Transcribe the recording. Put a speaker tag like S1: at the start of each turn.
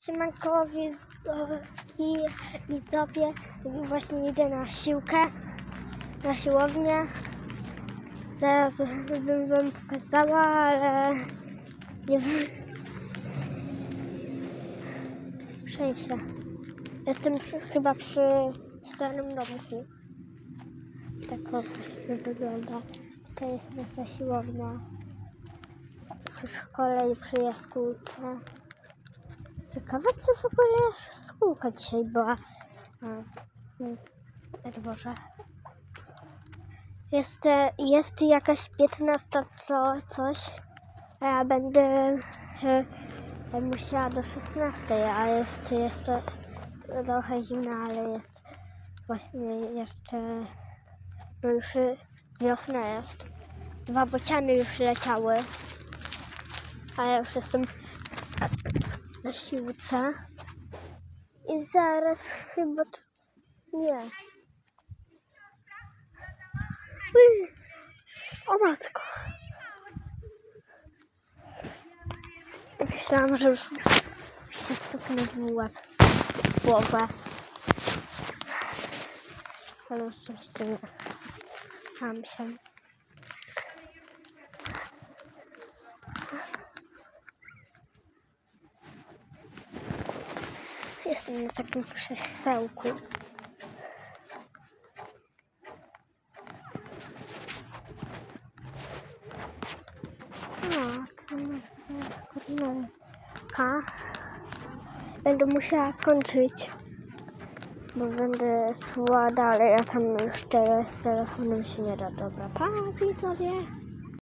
S1: Siemanko, widzowie, widzowie, właśnie idę na siłkę, na siłownię. Zaraz bym wam pokazała, ale nie wiem. Przejście. Jestem przy, chyba przy starym domku. Tak o właśnie wygląda. To jest nasza siłownia. Przy szkole i przy jaskółce. Ciekawe, co w ogóle jaskółka dzisiaj była. Na dworze. Jest, e, jest jakaś 15 co, coś. A ja będę e, musiała do 16, a jest jeszcze trochę zimna, ale jest właśnie jeszcze no już wiosna jest. Dwa bociany już leciały. A ja już jestem na siłce. I zaraz chyba... t- Nie. O matko. Myślałam, że już stuknę w łeb, w głowę. Ale. Mam się. Jestem na takim krzesełku. No, to. Będę musiała kończyć, bo będę szła dalej, a tam już teraz z telefonem się nie da. Dobra, pa widzowie.